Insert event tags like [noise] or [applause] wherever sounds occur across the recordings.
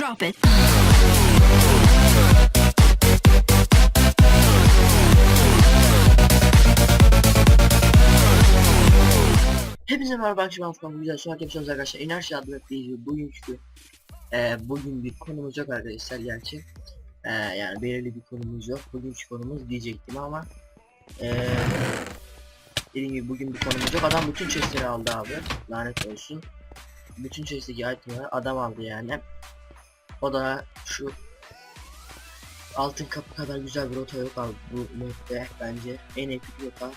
Drop it. Hepinize merhaba akşam haftam güzel sonraki yapacağımız arkadaşlar. Enerji adlı bir bugünkü e, bugün bir konumuz yok arkadaşlar gerçi. E, yani belirli bir konumuz yok. Bugünkü konumuz diyecektim ama e, dediğim gibi bugün bir konumuz yok. Adam bütün chestleri aldı abi. Lanet olsun. Bütün chest'teki itemleri adam aldı yani o da şu altın kapı kadar güzel bir rota yok abi bu map'te bence en epik rota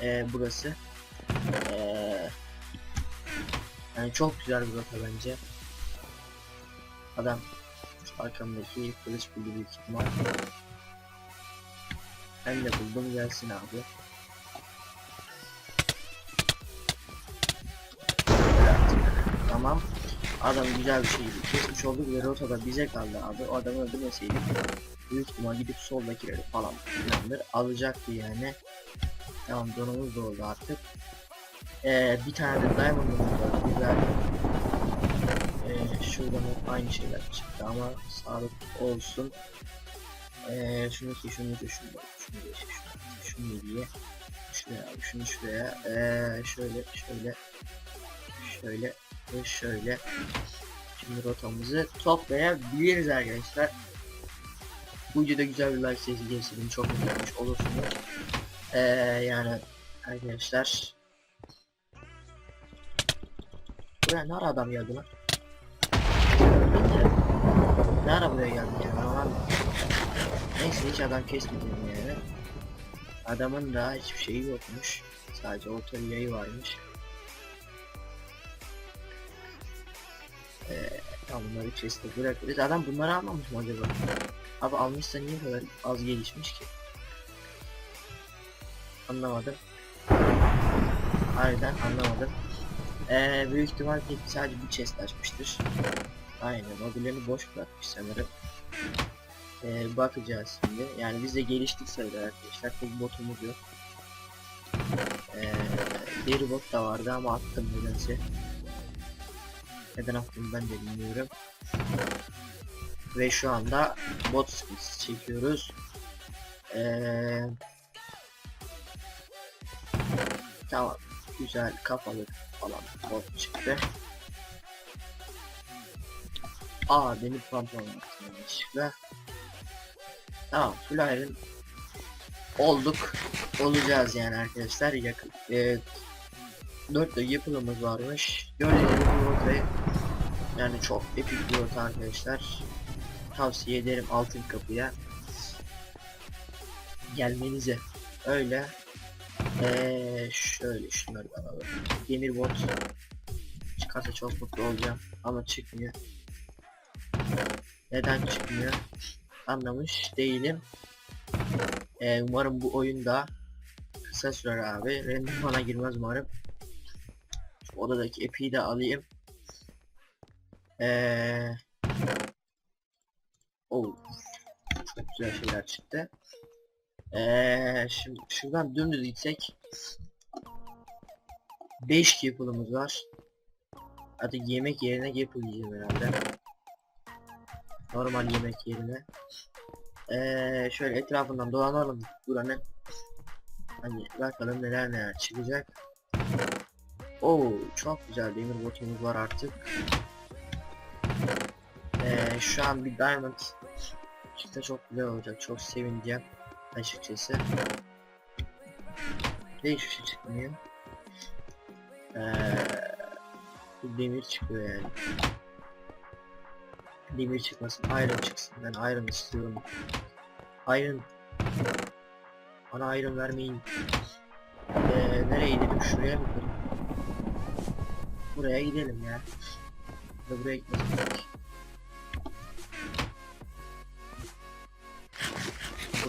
e, burası ee, yani çok güzel bir rota bence. Adam arkamdaki kılıç buldu büyük ihtimal. Ben de buldum gelsin abi. Tamam. Adam güzel bir şey kesmiş olduk ve rotada bize kaldı abi. O adamı öldürmeseydik büyük ihtimal gidip soldakileri falan filandır alacaktı yani. Tamam donumuz da oldu artık. Ee, bir tane de diamond'ımız var güzel. Ee, şuradan hep aynı şeyler çıktı ama sağlık olsun. Ee, şunu ki şunu ki şunu şunu ki şunu şunu diye şuraya abi şunu şuraya ee, şöyle şöyle şöyle ve şöyle şimdi rotamızı toplayabiliriz arkadaşlar. Bu videoda güzel bir like sesi gelsin çok mutlu olursunuz. Ee, yani arkadaşlar Buraya ne ara adam geldi lan? Ne ara buraya geldi yani anlamadım. Neyse hiç adam kesmedim yani. Adamın da hiçbir şeyi yokmuş. Sadece otor yayı varmış. Ee, tamam bunları chest'e bırakırız. Adam bunları almamış mı acaba? Abi almışsa niye kadar az gelişmiş ki? Anlamadım. Harbiden anlamadım. Ee, büyük ihtimal tek sadece bir chest açmıştır. Aynen öbürlerini boş bırakmış sanırım. Ee, bakacağız şimdi. Yani biz de geliştik sayılır arkadaşlar. Tek botumuz yok. Ee, bir bot da vardı ama attım nedense. Neden attım ben de bilmiyorum. Ve şu anda bot sıkıntısı çekiyoruz. Ee, tamam. Güzel kafalı falan bot çıktı. Aa benim pantolon yaptım yanlışlıkla. Tamam full iron olduk. Olacağız yani arkadaşlar yakın. Ee, 4 de yapılımız varmış. Gördüğünüz gibi yani çok epik bir arkadaşlar. Tavsiye ederim altın kapıya gelmenizi. Öyle ee, şöyle şunları alalım. Demir bot çıkarsa çok mutlu olacağım ama çıkmıyor. Neden çıkmıyor? Anlamış değilim. Ee, umarım bu oyunda kısa sürer abi. Randomana girmez umarım. Şu odadaki epi'yi de alayım. Ee, oh, çok güzel şeyler çıktı. Eee şimdi şuradan dümdüz gitsek 5 yapılımız var. Hadi yemek yerine yapıl yiyeceğim herhalde. Normal yemek yerine. Eee şöyle etrafından dolanalım buranın. Hani bakalım neler neler çıkacak. Oo çok güzel demir botumuz var artık. Eee şu an bir diamond çıksa çok güzel olacak. Çok sevineceğim açıkçası. Ne hiçbir şey çıkmıyor. Ee, demir çıkıyor yani. Demir çıkmasın, iron çıksın. Ben iron istiyorum. Iron. Bana iron vermeyin. Ee, nereye gidelim? Şuraya mı gidelim? Buraya gidelim. Ya buraya gitmesin.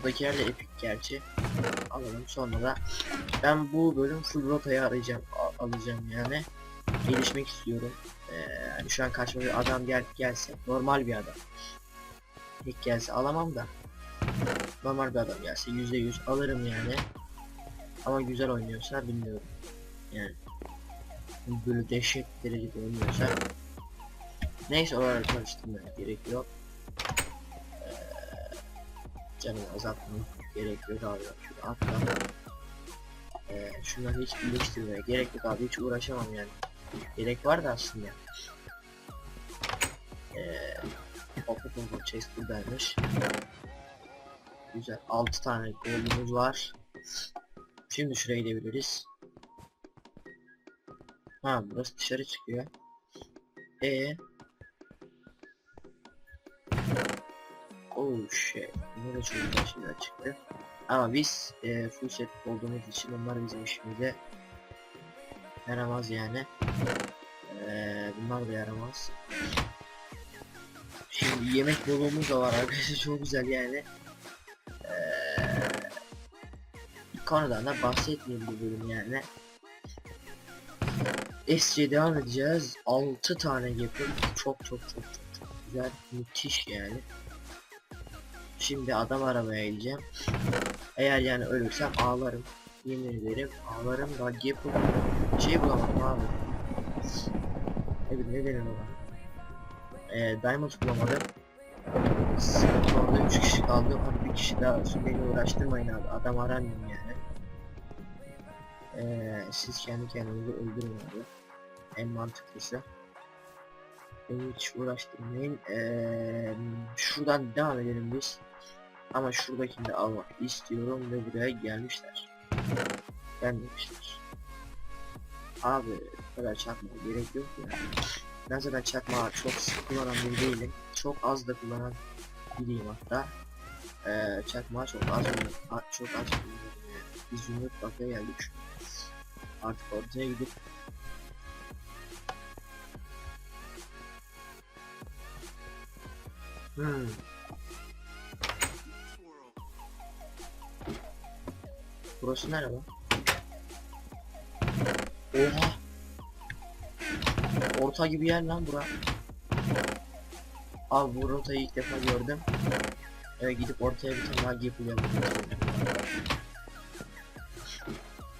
Buradaki yer de epik gerçi. Alalım sonra da ben bu bölüm full rotayı arayacağım a- alacağım yani. Gelişmek istiyorum. Ee, yani şu an karşıma bir adam gel gelse normal bir adam. İlk gelse alamam da. Normal bir adam gelse yüzde yüz alırım yani. Ama güzel oynuyorsa bilmiyorum. Yani böyle dehşet derecede oynuyorsa Neyse oraları karıştırmaya gerek yok. Canımı azaltmaya gerek yok abi. Şurada atla. Ee, şunları hiç birleştirmeye gerek yok abi. Hiç uğraşamam yani. Gerek var da aslında. Ee, hop hop chest buradaymış. Güzel. 6 tane gold'umuz var. Şimdi şuraya gidebiliriz. Ha burası dışarı çıkıyor. E. Oh shit. Ne de çok güzel şeyler çıktı. Ama biz e, full set olduğumuz için onlar bizim işimize yaramaz yani. E, bunlar da yaramaz. Şimdi yemek bolluğumuz da var arkadaşlar çok güzel yani. Eee konudan da bahsetmeyeyim bu bölüm yani. Esçiye devam edeceğiz. 6 tane yapım. Çok çok çok çok çok güzel. Müthiş yani. Şimdi adam aramaya gideceğim. Eğer yani ölürsem ağlarım. Yemin ederim ağlarım da yapım. Şey bulamadım abi. Ne bileyim ne denir ona. Eee Diamond bulamadım. Orada 3 kişi kaldı. Hadi bir kişi daha olsun beni uğraştırmayın abi. Adam aramayın yani. Eee siz kendi kendinizi öldürün abi. En mantıklısı. Beni hiç uğraştırmayın. Eee şuradan devam edelim biz. Ama şuradakini almak istiyorum ve buraya gelmişler. Gelmemişler. Abi bu kadar çakmaya gerek yok ya. Ben zaten çakmağı çok sık kullanan biri değilim. Çok az da kullanan biriyim hatta. Ee, çakmağı çok az çok az. Biz Zümrüt Bakı'ya geldik. Artık ortaya gidip Hmm. Burası nere lan? Oha! Orta gibi yer lan bura. Abi bu rotayı ilk defa gördüm. Ee, gidip ortaya bir tane daha yapacağım.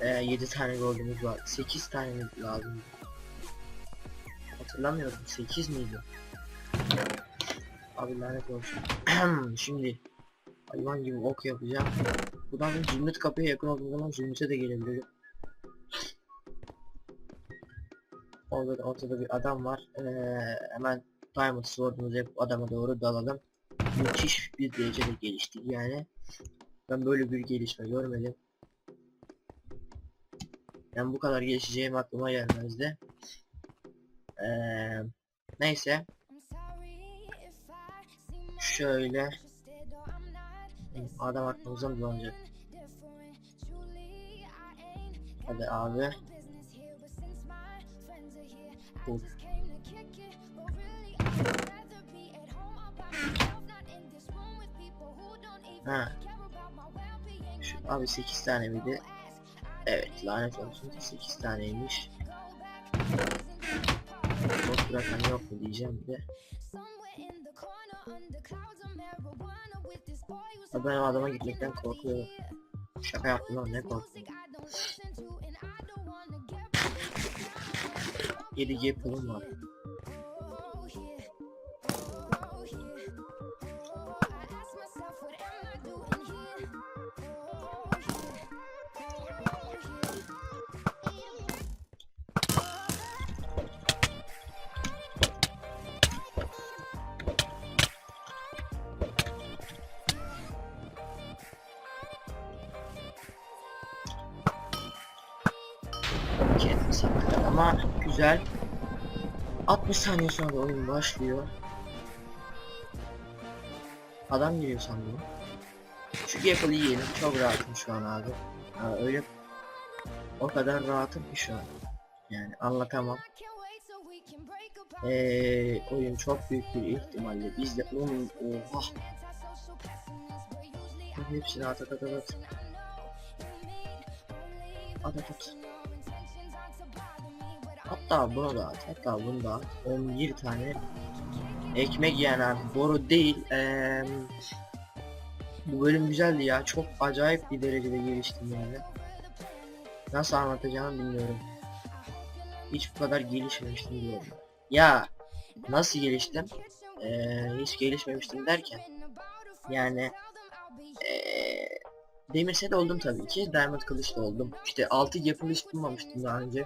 Ee, 7 tane goldumuz var. 8 tane mi lazım? Hatırlamıyorum. 8 miydi? Abi lanet olsun. [clears throat] Şimdi hayvan gibi ok yapacağım. Buradan zümrüt kapıya yakın olduğum zaman zümrüte de gelebilirim. Orada da ortada bir adam var. Ee, hemen Diamond Sword'umuzu yapıp adama doğru dalalım. Müthiş bir derecede geliştik yani. Ben böyle bir gelişme görmedim. Ben bu kadar gelişeceğim aklıma gelmezdi. Ee, neyse. Şöyle. Adam aklımızdan bulanacak. Hadi abi. Dur. Ha. Şu, abi 8 tane miydi? Evet lanet olsun 8 taneymiş. Bot bırakan yok mu diyeceğim bir de. Ben adama gitmekten korkuyorum. Şaka yaptım lan ne korktum. 7 G pulum var. Güzel. 60 saniye sonra oyun başlıyor. Adam geliyor sandım. Şu Gapple'ı yiyelim. Çok rahatım şu an abi. Ha, öyle o kadar rahatım ki şu an. Yani anlatamam. Eee oyun çok büyük bir ihtimalle biz de onun oha. Hepsini at at at at. At at at. Hatta bunu da at, hatta bunu da at. 11 tane ekmek yiyen abi. Boru değil. Eee bu bölüm güzeldi ya. Çok acayip bir derecede geliştim yani. Nasıl anlatacağımı bilmiyorum. Hiç bu kadar gelişmemiştim diyorum. Ya Nasıl geliştim? Ee, hiç gelişmemiştim derken yani ee, demir set oldum tabii ki. Diamond kılıç da oldum. İşte 6 yapılı hiç bulmamıştım daha önce.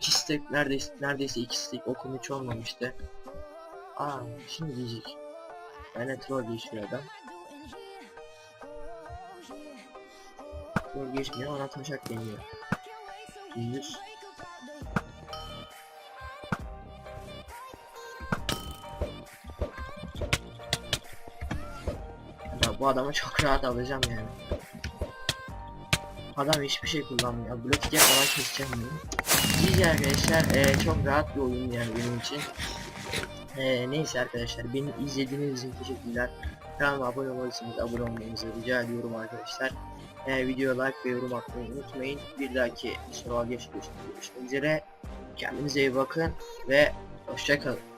2 stack neredeyse neredeyse 2 stack okum hiç olmamıştı. Aa şimdi diyecek. Yani troll geçiyor adam. Troll geçmiyor ona taşak deniyor. 100 Ya bu adamı çok rahat alacağım yani. Adam hiçbir şey kullanmıyor. Blok iki falan keseceğim bunu. Arkadaşlar eee, çok rahat bir oyun yani benim için. Eee, neyse arkadaşlar beni izlediğiniz için teşekkürler. Kanalıma abone olmalısınız. Abone olmanızı rica ediyorum arkadaşlar. Eee video like ve yorum atmayı unutmayın. Bir dahaki soru görüşmek üzere. Kendinize iyi bakın ve hoşçakalın.